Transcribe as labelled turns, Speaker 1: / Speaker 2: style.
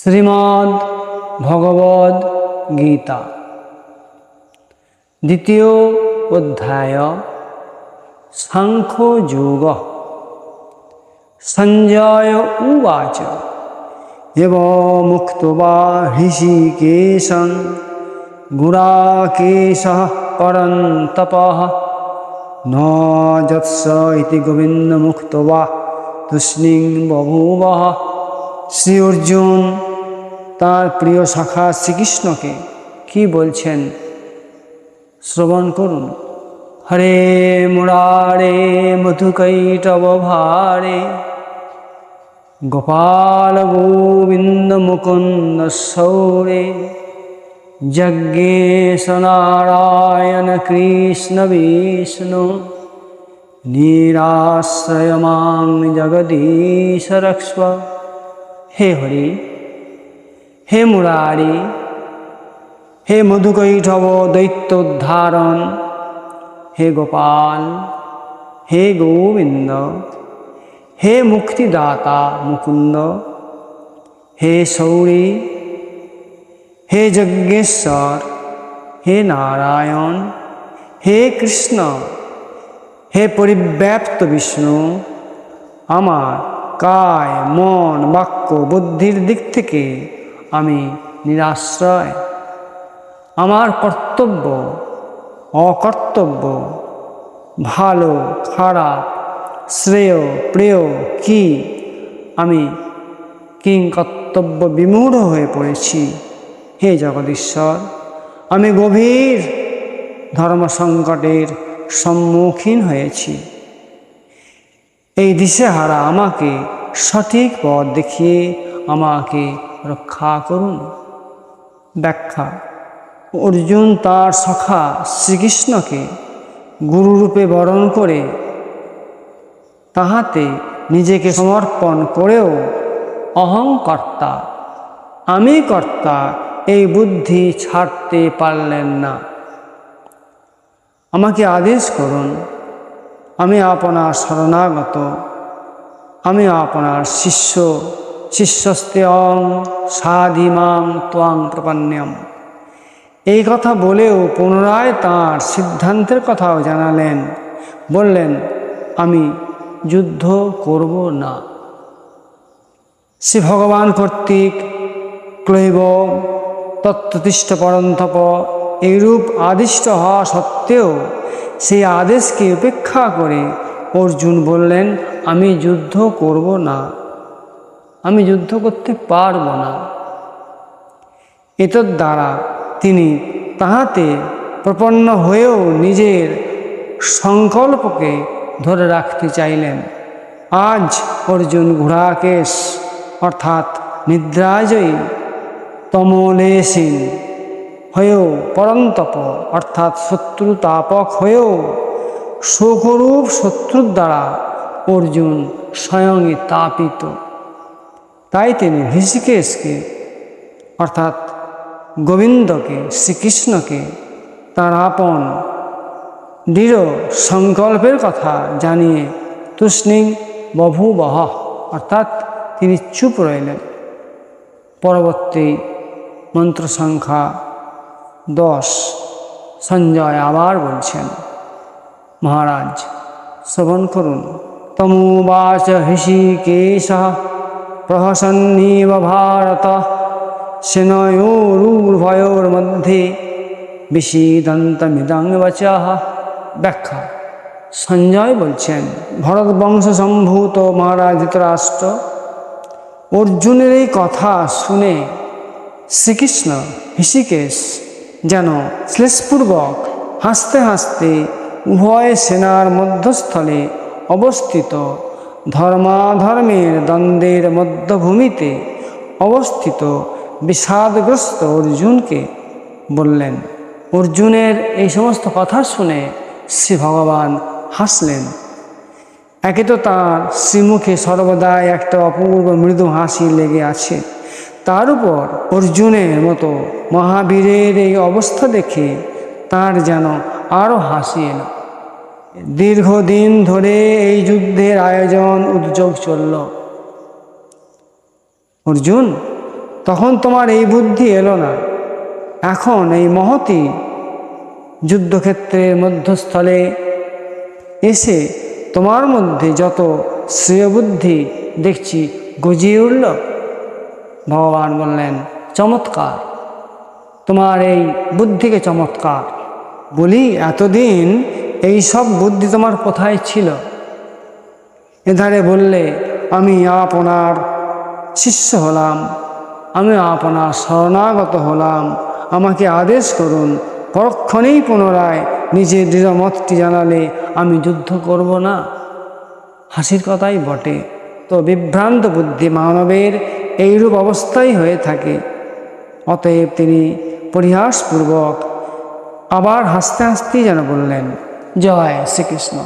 Speaker 1: শ্রীমদ্ ভগবদ গীতা। দ্বিতীয় অধ্যায় সাংখ্যযোগ সঞ্জয় উবাচ। এব মুক্তবা হৃষিকেশং গুড়াকেশ পরন্তপ ন যৎস ইতি গোবিন্দ মুক্তবা তুষ্ণিং বভূব। শ্রী অর্জুন তার প্রিয় শাখা শ্রীকৃষ্ণকে কি বলছেন? শ্রবণ করুন। হরে মুরারে মধুকৈটব ভারে গোপাল গোবিন্দ মুকুন্দ সৌরে যজ্ঞেশ নারায়ণ কৃষ্ণ বিষ্ণু নিরাশ্রয় মাং জগদীশ রক্ষ্ম। হে হরি হে মুরারি, হে মধুকৈঠব দৈত্যোদ্ধারণ, হে গোপাল, হে গোবিন্দ, হে মুক্তিদাতা মুকুন্দ, হে সৌরী, হে যজ্ঞেশ্বর, হে নারায়ণ, হে কৃষ্ণ, হে পরিব্যাপ্ত বিষ্ণু, আমার কায়, মন, বাক্য, বুদ্ধির দিক থেকে আমি নিরাশ্রয়। আমার কর্তব্য, অকর্তব্য, ভালো, খারাপ, শ্রেয়, প্রেয় কি? আমি কিং কর্তব্য বিমূঢ় হয়ে পড়েছি। হে জগদীশ্বর, আমি গভীর ধর্ম সংকটের সম্মুখীন হয়েছি। এই দিশেহারা আমাকে সঠিক পথ দেখিয়ে আমাকে রক্ষা করুন। ব্যাখ্যা, অর্জুন তার সখা শ্রীকৃষ্ণকে গুরুরূপে বরণ করে তাহাতে নিজেকে সমর্পণ করেও অহংকর্তা আমি কর্তা, এই বুদ্ধি ছাড়তে পারলেন না। আমাকে আদেশ করুন, আমি আপনার শরণাগত, আমি আপনার শিষ্য শিষ্যস্তেয়ং সাধিমাং ত্বাং প্রপন্যম এই কথা বলেও পুনরায় তাঁর সিদ্ধান্তের কথাও জানালেন। বললেন, আমি যুদ্ধ করব না। শ্রী ভগবান কর্তৃক ক্লৈব তত্ত্বতিষ্ঠ পরন্তপ এইরূপ আদিষ্ট হওয়া সত্ত্বেও সেই আদেশকে উপেক্ষা করে অর্জুন বললেন, আমি যুদ্ধ করব না। আমি যুদ্ধ করতে পারব না। এতর দ্বারা তিনি তাহাতে প্রপন্ন হয়েও নিজের সংকল্পকে ধরে রাখতে চাইলেন। আজ অর্জুন ঘোড়াকেশ, অর্থাৎ নিদ্রাজয়ী তমলেসীন হয়েও পরন্তপ, অর্থাৎ শত্রুতাপক হয়েও শোকরূপ শত্রুর দ্বারা অর্জুন স্বয়ংই তাপিত। তাই তিনি ঋষিকেশকে অর্থাৎ গোবিন্দকে, শ্রীকৃষ্ণকে তার আপন দৃঢ় সংকল্পের কথা জানিয়ে তুষ্ণিং বভূবহ, অর্থাৎ তিনি চুপ রইলেন। পরবর্তী মন্ত্র সংখ্যা দশ, সঞ্জয় আবার বলছেন, মহারাজ, শ্রবণ করুন। তমুবাচ হৃষিকেশ প্রহসন্নীব ভারত। সেনয়োরুর্ভয়োর্মধ্যে বিষীদন্তমিদং বচঃ। ব্যাখ্যা। সঞ্জয় বলছেন ভরত বংশ সম্ভূত মহারাজ ধৃতরাষ্ট্র অর্জুনের এই কথা শুনে শ্রীকৃষ্ণ হৃষিকেশ যেন শ্লেষপূর্বক হাসতে হাসতে উভয় সেনার মধ্যস্থলে অবস্থিত ধর্মাধর্মের দ্বন্দ্বের মধ্যভূমিতে অবস্থিত বিষাদগ্রস্ত অর্জুনকে বললেন, অর্জুনের এই সমস্ত কথা শুনে শ্রী ভগবান হাসলেন। একে তো তাঁর শ্রীমুখে সর্বদাই একটা অপূর্ব মৃদু হাসি লেগে আছে। তার উপর অর্জুনের মতো মহাবীরের এই অবস্থা দেখে তার যেন আরও হাসি এলো। দীর্ঘদিন ধরে এই যুদ্ধের আয়োজন, উদ্যোগ চলল। অর্জুন, তখন তোমার এই বুদ্ধি এলো না। এখন এই মহতি যুদ্ধক্ষেত্রের মধ্যস্থলে এসে তোমার মধ্যে যত শ্রেয় বুদ্ধি দেখছি গজিয়ে উঠল। ভগবান বললেন, চমৎকার। তোমার এই বুদ্ধিকে চমৎকার। বলি, এতদিন এই সব বুদ্ধি তোমার কোথায় ছিল? এধারে বললে, আমি আপনার শিষ্য হলাম, আমি আপনার শরণাগত হলাম। আমাকে আদেশ করুন, পরক্ষণেই পুনরায় নিজের দৃঢ় মতটি জানালে আমি যুদ্ধ করব না। হাসির কথাই বটে। তো বিভ্রান্ত বুদ্ধি মানবের এইরূপ অবস্থাই হয়ে থাকে। অতএব তিনি পরিহাসপূর্বক আবার হাসতে হাসতেই যেন বললেন জয় শ্রীকৃষ্ণ